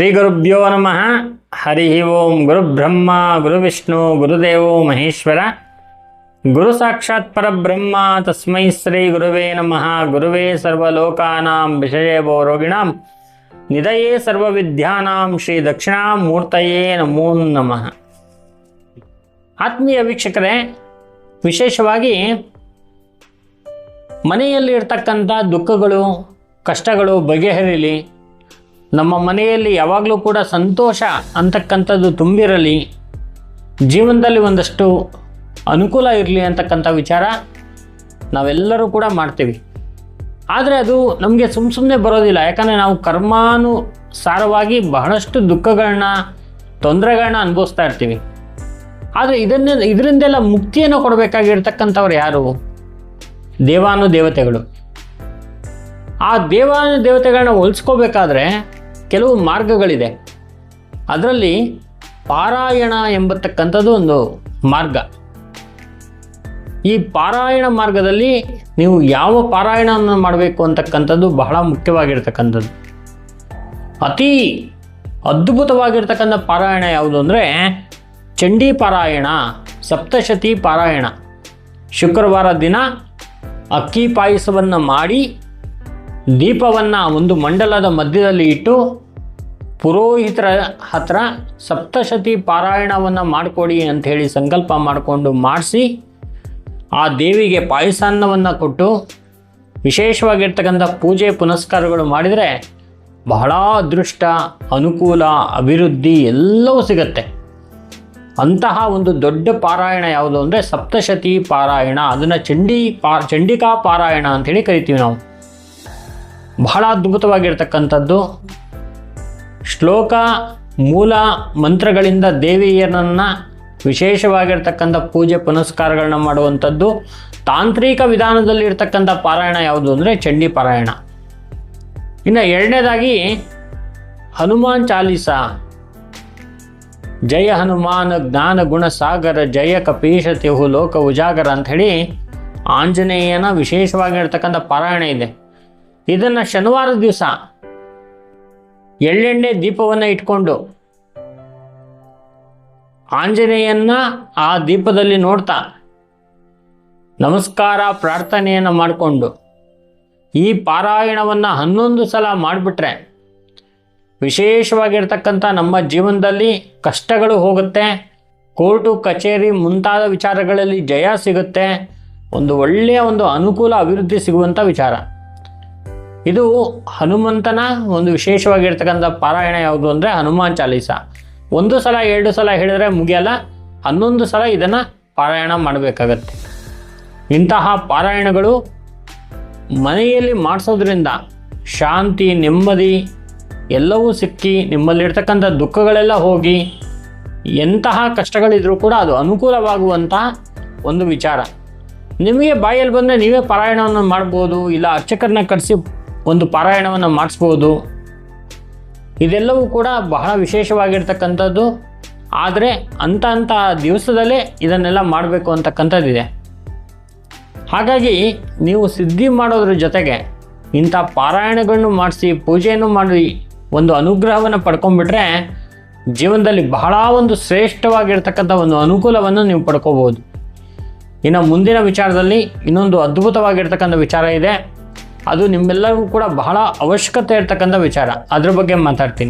ಶ್ರೀ ಗುರುಭ್ಯೋ ನಮಃ. ಹರಿ ಓಂ ಗುರುಬ್ರಹ್ಮ ಗುರುವಿಷ್ಣು ಗುರುದೇವೋ ಮಹೇಶ್ವರ. ಗುರು ಸಾಕ್ಷಾತ್ ಪರಬ್ರಹ್ಮ, ತಸ್ಮೈ ಶ್ರೀ ಗುರುವೇ ನಮಃ. ಗುರುವೇ ಸರ್ವಲೋಕಾನಾಂ ವಿಷಯೇವೋ ರೋಗಿಣಾಂ ನಿಧಯೇ ಸರ್ವವಿದ್ಯಾನಾಂ, ಶ್ರೀ ದಕ್ಷಿಣಾಮೂರ್ತಯೇ ನಮೋ ನಮಃ. ಆತ್ಮೀಯ ವೀಕ್ಷಕರೇ, ವಿಶೇಷವಾಗಿ ಮನೆಯಲ್ಲಿ ಇರ್ತಕ್ಕಂಥ ದುಃಖಗಳು, ಕಷ್ಟಗಳು ಬಗೆಹರಿಲಿ. ನಮ್ಮ ಮನೆಯಲ್ಲಿ ಯಾವಾಗಲೂ ಕೂಡ ಸಂತೋಷ ಅಂತಕ್ಕಂಥದ್ದು ತುಂಬಿರಲಿ, ಜೀವನದಲ್ಲಿ ಒಂದಷ್ಟು ಅನುಕೂಲ ಇರಲಿ ಅಂತಕ್ಕಂಥ ವಿಚಾರ ನಾವೆಲ್ಲರೂ ಕೂಡ ಮಾಡ್ತೀವಿ. ಆದರೆ ಅದು ನಮಗೆ ಸುಮ್ಮ ಸುಮ್ಮನೆ ಬರೋದಿಲ್ಲ. ಯಾಕಂದರೆ ನಾವು ಕರ್ಮಾನುಸಾರವಾಗಿ ಬಹಳಷ್ಟು ದುಃಖಗಳನ್ನ ತೊಂದರೆಗಳನ್ನ ಅನುಭವಿಸ್ತಾ ಇರ್ತೀವಿ. ಆದರೆ ಇದನ್ನೇ, ಇದರಿಂದೆಲ್ಲ ಮುಕ್ತಿಯನ್ನು ಕೊಡಬೇಕಾಗಿರ್ತಕ್ಕಂಥವ್ರು ಯಾರು? ದೇವಾನು ದೇವತೆಗಳು ಆ ದೇವಾನು ದೇವತೆಗಳನ್ನ ಹೋಲಿಸ್ಕೋಬೇಕಾದ್ರೆ ಕೆಲವು ಮಾರ್ಗಗಳಿದೆ. ಅದರಲ್ಲಿ ಪಾರಾಯಣ ಎಂಬತಕ್ಕಂಥದ್ದು ಒಂದು ಮಾರ್ಗ. ಈ ಪಾರಾಯಣ ಮಾರ್ಗದಲ್ಲಿ ನೀವು ಯಾವ ಪಾರಾಯಣವನ್ನು ಮಾಡಬೇಕು ಅಂತಕ್ಕಂಥದ್ದು ಬಹಳ ಮುಖ್ಯವಾಗಿರ್ತಕ್ಕಂಥದ್ದು. ಅತಿ ಅದ್ಭುತವಾಗಿರ್ತಕ್ಕಂಥ ಪಾರಾಯಣ ಯಾವುದು ಅಂದರೆ ಚಂಡಿ ಪಾರಾಯಣ, ಸಪ್ತಶತಿ ಪಾರಾಯಣ. ಶುಕ್ರವಾರ ದಿನ ಅಕ್ಕಿ ಪಾಯಸವನ್ನು ಮಾಡಿ ದೀಪವನ್ನು ಒಂದು ಮಂಡಲದ ಮಧ್ಯದಲ್ಲಿ ಇಟ್ಟು ಪುರೋಹಿತರ ಹತ್ರ ಸಪ್ತಶತಿ ಪಾರಾಯಣವನ್ನು ಮಾಡಿಕೊಡಿ ಅಂಥೇಳಿ ಸಂಕಲ್ಪ ಮಾಡಿಕೊಂಡು ಮಾಡಿಸಿ, ಆ ದೇವಿಗೆ ಪಾಯಸಾನ್ನವನ್ನು ಕೊಟ್ಟು ವಿಶೇಷವಾಗಿರ್ತಕ್ಕಂಥ ಪೂಜೆ ಪುನಸ್ಕಾರಗಳು ಮಾಡಿದರೆ ಬಹಳ ಅದೃಷ್ಟ, ಅನುಕೂಲ, ಅಭಿವೃದ್ಧಿ ಎಲ್ಲವೂ ಸಿಗತ್ತೆ. ಅಂತಹ ಒಂದು ದೊಡ್ಡ ಪಾರಾಯಣ ಯಾವುದು ಅಂದರೆ ಸಪ್ತಶತಿ ಪಾರಾಯಣ, ಅದನ್ನು ಚಂಡಿ ಪಾ, ಚಂಡಿಕಾ ಪಾರಾಯಣ ಅಂಥೇಳಿ ಕರಿತೀವಿ ನಾವು. ಬಹಳ ಅದ್ಭುತವಾಗಿರ್ತಕ್ಕಂಥದ್ದು. ಶ್ಲೋಕ ಮೂಲ ಮಂತ್ರಗಳಿಂದ ದೇವಿಯರನ್ನು ವಿಶೇಷವಾಗಿರ್ತಕ್ಕಂಥ ಪೂಜೆ ಪುನಸ್ಕಾರಗಳನ್ನ ಮಾಡುವಂಥದ್ದು. ತಾಂತ್ರಿಕ ವಿಧಾನದಲ್ಲಿ ಇರ್ತಕ್ಕಂಥ ಪಾರಾಯಣ ಯಾವುದು ಅಂದರೆ ಚಂಡಿ ಪಾರಾಯಣ. ಇನ್ನು ಎರಡನೇದಾಗಿ ಹನುಮಾನ್ ಚಾಲೀಸ. ಜಯ ಹನುಮಾನ್ ಜ್ಞಾನ ಗುಣ ಸಾಗರ ಜಯ ಕಪೀಶ ತಿಹು ಲೋಕ ಉಜಾಗರ ಅಂಥೇಳಿ ಆಂಜನೇಯನ ವಿಶೇಷವಾಗಿರ್ತಕ್ಕಂಥ ಪಾರಾಯಣ ಇದೆ. ಇದನ್ನು ಶನಿವಾರದ ದಿವಸ ಎಳ್ಳೆಣ್ಣೆ ದೀಪವನ್ನು ಇಟ್ಕೊಂಡು ಆಂಜನೇಯನ್ನ ಆ ದೀಪದಲ್ಲಿ ನೋಡ್ತಾ ನಮಸ್ಕಾರ ಪ್ರಾರ್ಥನೆಯನ್ನು ಮಾಡಿಕೊಂಡು ಈ ಪಾರಾಯಣವನ್ನು ಹನ್ನೊಂದು ಸಲ ಮಾಡಿಬಿಟ್ರೆ ವಿಶೇಷವಾಗಿರ್ತಕ್ಕಂಥ ನಮ್ಮ ಜೀವನದಲ್ಲಿ ಕಷ್ಟಗಳು ಹೋಗುತ್ತೆ, ಕೋರ್ಟು, ಕಚೇರಿ ಮುಂತಾದ ವಿಚಾರಗಳಲ್ಲಿ ಜಯ ಸಿಗುತ್ತೆ, ಒಂದು ಒಳ್ಳೆಯ ಒಂದು ಅನುಕೂಲ ಅಭಿವೃದ್ಧಿ ಸಿಗುವಂಥ ವಿಚಾರ. ಇದು ಹನುಮಂತನ ಒಂದು ವಿಶೇಷವಾಗಿರ್ತಕ್ಕಂಥ ಪಾರಾಯಣ ಯಾವುದು ಅಂದರೆ ಹನುಮಾನ್ ಚಾಲೀಸ. ಒಂದು ಸಲ, ಎರಡು ಸಲ ಹೇಳಿದ್ರೆ ಮುಗಿಯಲ್ಲ, ಹನ್ನೊಂದು ಸಲ ಇದನ್ನು ಪಾರಾಯಣ ಮಾಡಬೇಕಾಗತ್ತೆ. ಇಂತಹ ಪಾರಾಯಣಗಳು ಮನೆಯಲ್ಲಿ ಮಾಡಿಸೋದ್ರಿಂದ ಶಾಂತಿ, ನೆಮ್ಮದಿ ಎಲ್ಲವೂ ಸಿಕ್ಕಿ ನಿಮ್ಮಲ್ಲಿರ್ತಕ್ಕಂಥ ದುಃಖಗಳೆಲ್ಲ ಹೋಗಿ ಎಂತಹ ಕಷ್ಟಗಳಿದ್ರೂ ಕೂಡ ಅದು ಅನುಕೂಲವಾಗುವಂತಹ ಒಂದು ವಿಚಾರ. ನಿಮಗೆ ಬಾಯಲ್ಲಿ ಬಂದರೆ ನೀವೇ ಪಾರಾಯಣವನ್ನು ಮಾಡ್ಬೋದು, ಇಲ್ಲ ಅರ್ಚಕರನ್ನ ಕರೆಸಿ ಒಂದು ಪಾರಾಯಣವನ್ನು ಮಾಡಿಸ್ಬೋದು. ಇದೆಲ್ಲವೂ ಕೂಡ ಬಹಳ ವಿಶೇಷವಾಗಿರ್ತಕ್ಕಂಥದ್ದು. ಆದರೆ ಅಂಥ ಅಂಥ ದಿವಸದಲ್ಲೇ ಇದನ್ನೆಲ್ಲ ಮಾಡಬೇಕು ಅಂತಕ್ಕಂಥದ್ದಿದೆ. ಹಾಗಾಗಿ ನೀವು ಸಿದ್ಧಿ ಮಾಡೋದ್ರ ಜೊತೆಗೆ ಇಂಥ ಪಾರಾಯಣಗಳನ್ನು ಮಾಡಿಸಿ, ಪೂಜೆಯನ್ನು ಮಾಡಿ ಒಂದು ಅನುಗ್ರಹವನ್ನು ಪಡ್ಕೊಂಡ್ಬಿಟ್ರೆ ಜೀವನದಲ್ಲಿ ಬಹಳ ಒಂದು ಶ್ರೇಷ್ಠವಾಗಿರ್ತಕ್ಕಂಥ ಒಂದು ಅನುಕೂಲವನ್ನು ನೀವು ಪಡ್ಕೋಬೋದು ಇನ್ನು ಮುಂದಿನ ವಿಚಾರದಲ್ಲಿ ಇನ್ನೊಂದು ಅದ್ಭುತವಾಗಿರ್ತಕ್ಕಂಥ ವಿಚಾರ ಇದೆ. ಅದು ನಿಮ್ಮೆಲ್ಲರಿಗೂ ಕೂಡ ಬಹಳ ಅವಶ್ಯಕತೆ ಇರ್ತಕ್ಕಂಥ ವಿಚಾರ. ಅದ್ರ ಬಗ್ಗೆ ಮಾತಾಡ್ತೀನಿ.